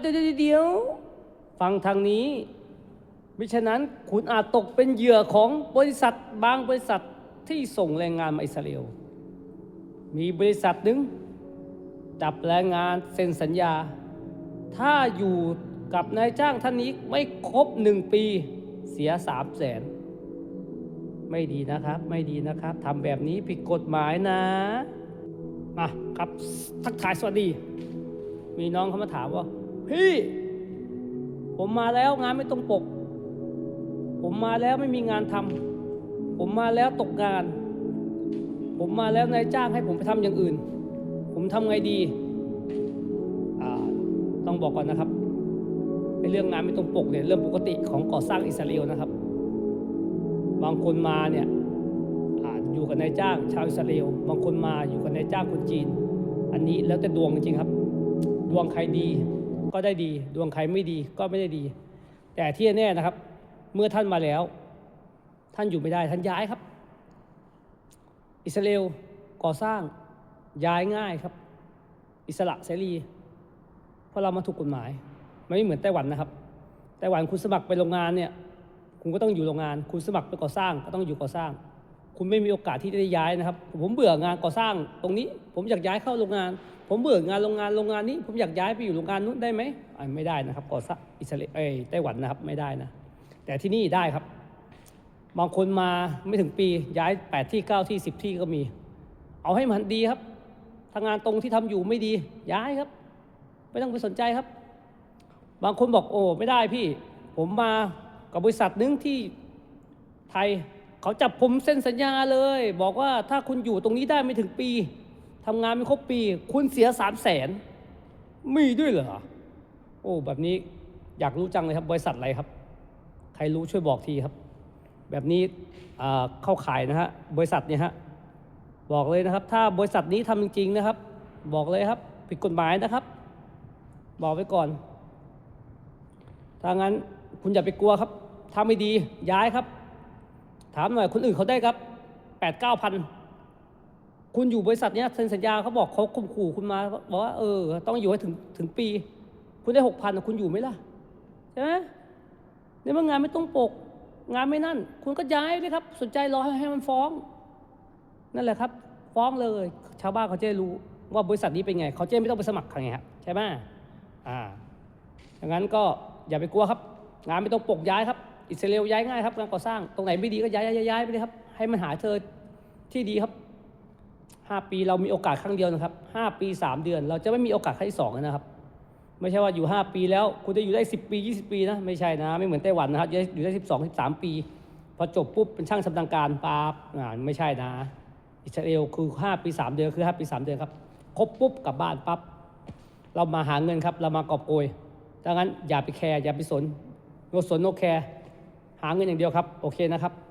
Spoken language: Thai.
เดี๋ยวเดี๋ยวเดี๋ยว ฟังทางนี้ มิฉะนั้นคุณอาจตกเป็นเหยื่อของบริษัทบางบริษัทที่ส่งแรงงานมาอิสราเอล มีบริษัทหนึ่งจับแรงงานเซ็นสัญญา ถ้าอยู่กับนายจ้างท่านนี้ไม่ครบหนึ่งปีเสียสามแสนไม่ดีนะครับไม่ดีนะครับทำแบบนี้ผิดกฎหมายนะมาครับทักทายสวัสดี มีน้องเขามาถามว่า พี่ ผมมาแล้วงานไม่ตรงปก ผมมาแล้วไม่มีงานทำผมมาแล้วตกงาน ผมมาแล้วนายจ้างให้ผมไปทำอย่างอื่น ผมทำไงดีต้องบอกก่อนนะครับในเรื่องงานไม่ตรงปกเนี่ยเรื่องปกติของก่อสร้างอิสราเอลนะครับ บางคนมาเนี่ยอยู่กับนายจ้างชาวอิสราเอลบางคนมาอยู่กับนายจ้างคนจีน อันนี้แล้วแต่ดวงจริงครับ ดวงใครดี ก็ได้ดี ดวงใครไม่ดีก็ไม่ได้ดี แต่ที่แน่นะครับ เมื่อท่านมาแล้ว ท่านอยู่ไม่ได้ท่านย้ายครับ อิสราเอลก่อสร้างย้ายง่ายครับ อิสระเสรีเพราะเรามาถูกกฎหมายไม่เหมือนไต้หวันนะครับไต้หวันคุณสมัครไปโรงงานเนี่ยคุณก็ต้องอยู่โรงงาน คุณสมัครไปก่อสร้างก็ต้องอยู่ก่อสร้าง คุณไม่มีโอกาสที่จะได้ย้ายนะครับ ผมเบื่องานก่อสร้างตรงนี้ ผมอยากย้ายเข้าโรงงาน ผมเบื่องานโรงงานโรงงานนี้ ผมอยากย้ายไปอยู่โรงงานนู้นได้ไหมอ่าไม่ได้นะครับก่อสร้างอิสราเอลเอ้ไต้หวันนะครับไม่ได้นะแต่ที่นี่ได้ครับ บางคนมาไม่ถึงปีย้ายแปดที่เก้าที่สิบที่ก็มี เอาให้มันดีครับทางานตรงที่ทำอยู่ไม่ดี ย้ายครับ ไม่ต้องไปสนใจครับ บางคนบอกโอ้ไม่ได้พี่ ผมมากับบริษัทหนึงที่ไทย เขาจับผมเซ็นสัญญาเลย บอกว่าถ้าคุณอยู่ตรงนี้ได้ไม่ถึงปีทำงานไม่ครบปี คุณเสียสามแสนมีด้วยเหรอโอ้แบบนี้อยากรู้จังเลยครับบริษัทอะไรครับ ใครรู้ช่วยบอกทีครับ แบบนี้เข้าขายนะฮะบริษัทเนี่ยฮะบอกเลยนะครับ ถ้าบริษัทนี้ทำจริงๆนะครับ บอกเลยครับ ผิดกฎหมายนะครับ บอกไว้ก่อน ถ้างั้นคุณอย่าไปกลัวครับถ้าไม่ดีย้ายครับ ถามหน่อยคนอื่นเขาได้ครับแปดเก้าพันคุณอยู่บริษัทเนี้ยเซ็นสัญญาเขาบอกเขาข่มขู่คุณมาบอกว่าเออ ต้องอยู่ให้ถึงถึงปี คุณได้หกพันคุณอยู่ไหมล่ะใช่ไหมในเมื่องานไม่ต้องปก งานไม่นั่น คุณก็ย้ายเลยครับ สนใจรอให้ให้มันฟ้อง นั่นแหละครับ ฟ้องเลย ชาวบ้านเขาจะได้รู้ว่าบริษัทนี้เป็นไง เขาจะได้ไม่ต้องไปสมัครใครไงครับใช่ไหมอ่าดังนั้นก็อย่าไปกลัวครับ งานไม่ต้องปกย้ายครับ อิสราเอลย้ายง่ายครับงานก่อสร้างตรงไหนไม่ดีก็ย้ายย้ายย้ายไปเลยครับ ให้มันหาเธอที่ดีครับห้าปีเรามีโอกาสครั้งเดียวนะครับห้าปีสามเดือน เราจะไม่มีโอกาสครั้งที่สองนะครับ ไม่ใช่ว่าอยู่ห้าปีแล้วคุณจะอยู่ได้สิบปียี่สิบปีนะไม่ใช่นะ ไม่เหมือนไต้หวันนะครับอยู่ได้สิบสองสิบสามปี พอจบปุ๊บเป็นช่างชำนาญการปั๊บอ่าไม่ใช่นะ อิสราเอลคือห้าปีสามเดือนคือห้าปีสามเดือนครับครบปุ๊บกลับบ้านปั๊บเรามาหาเงินครับ เรามากอบโกยดังนั้นอย่าไปแคร์อย่าไปสนโนสนโนแคร์ หาเงินอย่างเดียวครับ โอเคนะครับ